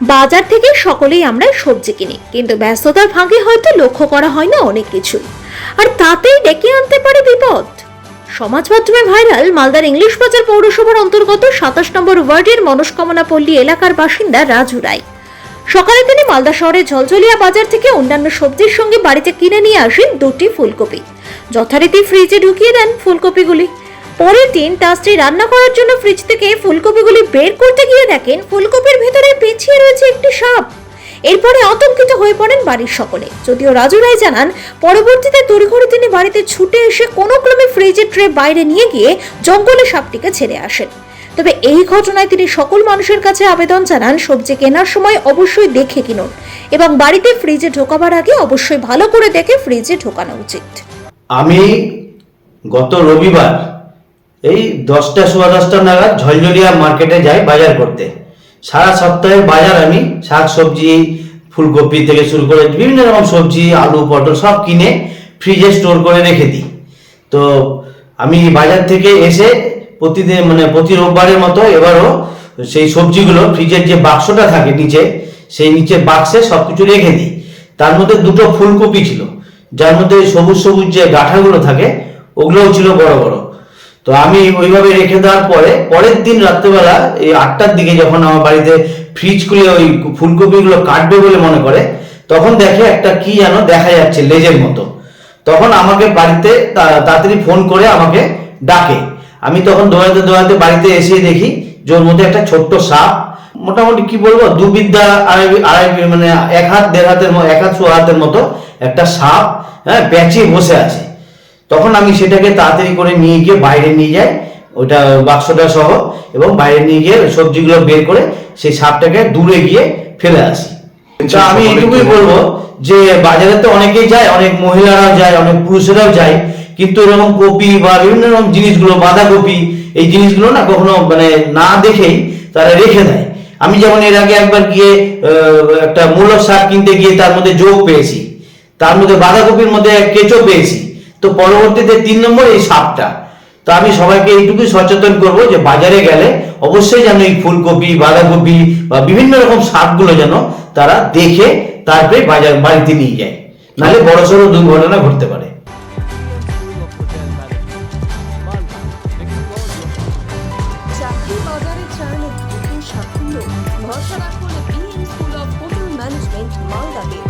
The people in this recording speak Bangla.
বাজার থেকে সকলেই আমরা সবজি কিনি, কিন্তু ব্যস্ততার ভাগে হয়তো লক্ষ্য করা হয় না অনেক কিছু। আর তাতেই ডেকে আনতে পারে বিপদ। সমাজ মাধ্যমে ভাইরাল মালদার ইংলিশ বাজার পৌরসভার অন্তর্গত সাতাশ নম্বর ওয়ার্ডের মনস্কামনা পল্লী এলাকার বাসিন্দা রাজু রায়। সকালে তিনি মালদা শহরের ঝলঝলিয়া বাজার থেকে অন্যান্য সবজির সঙ্গে বাড়িতে কিনে নিয়ে আসেন দুটি ফুলকপি। যথারীতি ফ্রিজে ঢুকিয়ে দেন ফুলকপিগুলি। পরের দিন তার স্ত্রী রান্না করার জন্য ফ্রিজ থেকে ফুলকপিগুলি বের করতে গিয়ে দেখেন ফুলকপির ভেতরে পেঁচিয়ে রয়েছে একটি সাপ। এরপরে আতঙ্কিত হয়ে পড়েন বাড়ির সকলে। যদিও রাজু রায় জানান, পরবর্তীতে তড়িঘড়ি তিনি বাড়িতে ছুটে এসে কোনো ক্রমে ফ্রিজের ট্রে বাইরে নিয়ে গিয়ে জঙ্গলে সাপটিকে ছেড়ে আসেন। তবে এই ঘটনায় তিনি সকল মানুষের কাছে আবেদন জানান, সবজি কেনার সময় অবশ্যই দেখে কিনুন এবং বাড়িতে ফ্রিজে ঢোকাবার আগে অবশ্যই ভালো করে দেখে ফ্রিজে ঢোকানো উচিত। আমি গত রবিবার এই দশটা, সোয়া দশটা নাগাদ ঝলঝলিয়া মার্কেটে যাই বাজার করতে। সারা সপ্তাহের বাজার আমি শাক, সবজি, ফুলকপি থেকে শুরু করে বিভিন্ন রকম সবজি, আলু, পটল সব কিনে ফ্রিজে স্টোর করে রেখে দিই। তো আমি বাজার থেকে এসে প্রতিদিন মানে প্রতি রোববারের মতো এবারও সেই সবজিগুলো ফ্রিজের যে বাক্সটা থাকে নিচে, সেই নিচে বাক্সে সব কিছু রেখে দিই। তার মধ্যে দুটো ফুলকপি ছিল, যার মধ্যে সবুজ সবুজ যে গাঁঠাগুলো থাকে, ওগুলোও ছিল বড় বড়। তো আমি ওইভাবে রেখে দেওয়ার পরে, পরের দিন রাত্রেবেলা এই আটটার দিকে যখন আমার বাড়িতে ফ্রিজ খুলে ওই ফুলকপিগুলো কাটবে বলে মনে করে, তখন দেখে একটা কি যেন দেখা যাচ্ছে লেজের মতো। তখন আমাকে বাড়িতে তাড়াতাড়ি ফোন করে আমাকে ডাকে। আমি তখন দৌড়াতে দৌড়াতে বাড়িতে এসে দেখি ওর মধ্যে একটা ছোট্ট সাপ, মোটামুটি কি বলব দুবিদ্যা আড়াই আড়াই মানে এক হাত, দেড় হাতের এক হাত শো হাতের মতো একটা সাপ হ্যাঁ পেঁচিয়ে বসে আছে। তখন আমি সেটাকে তাড়াতাড়ি করে নিয়ে গিয়ে বাইরে নিয়ে যাই ওটা বাক্সটা সহ এবং বাইরে নিয়ে গিয়ে সবজিগুলো বের করে সেই সাপটাকে দূরে গিয়ে ফেলে আসি। তা আমি এইটুকুই বলব যে বাজারে তো অনেকেই যায় অনেক মহিলারাও যায় অনেক পুরুষেরাও যায় কিন্তু এরকম কপি বা বিভিন্ন রকম জিনিসগুলো বাঁধাকপি এই জিনিসগুলো না কখনো মানে না দেখেই তারা রেখে দেয়। আমি যেমন এর আগে একবার গিয়ে একটা মূল্য শাক কিনতে গিয়ে তার মধ্যে যোগ পেয়েছি তার মধ্যে বাঁধাকপির মধ্যে কেঁচো পেয়েছি তো পরবর্তীতে তিন নম্বর এই সাপটা। তো আমি সবাইকে এইটুকুই সচেতন করব যে বাজারে গেলে অবশ্যই যেন এই ফুলকপি, বাঁধাকপি বা বিভিন্ন রকম শাকগুলো যেন তারা দেখে তারপরে বাজার বাড়িতে নিয়ে যায়। নাহলে বড় সড়ো দুর্ঘটনা ঘটতে পারে। মালদাতে।